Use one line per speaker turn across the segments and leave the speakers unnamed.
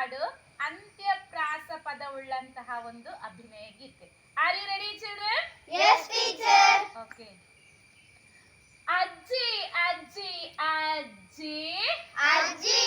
ಹಾಡು ಅಂತ್ಯಪ್ರಾಸ ಪದವುಳ್ಳಂತಹ ಒಂದು ಅಭಿನಯ ಗೀತೆ. Are you ready
children
okay ಅಜ್ಜಿ ಅಜ್ಜಿ ಅಜ್ಜಿ.
ಅಜ್ಜಿ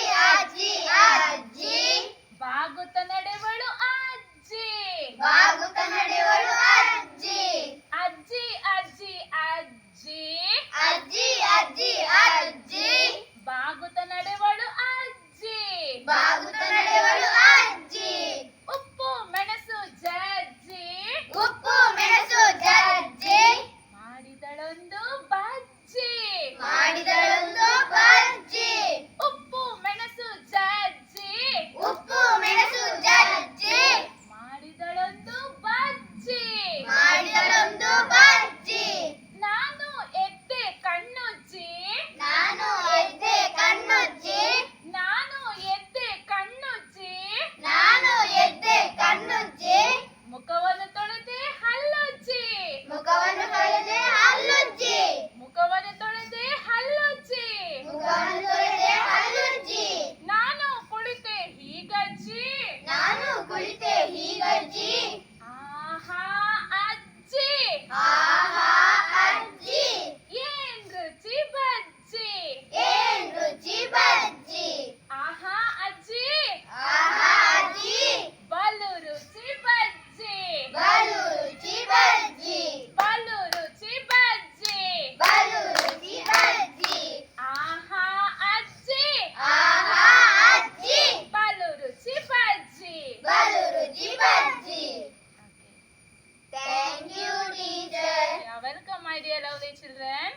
children.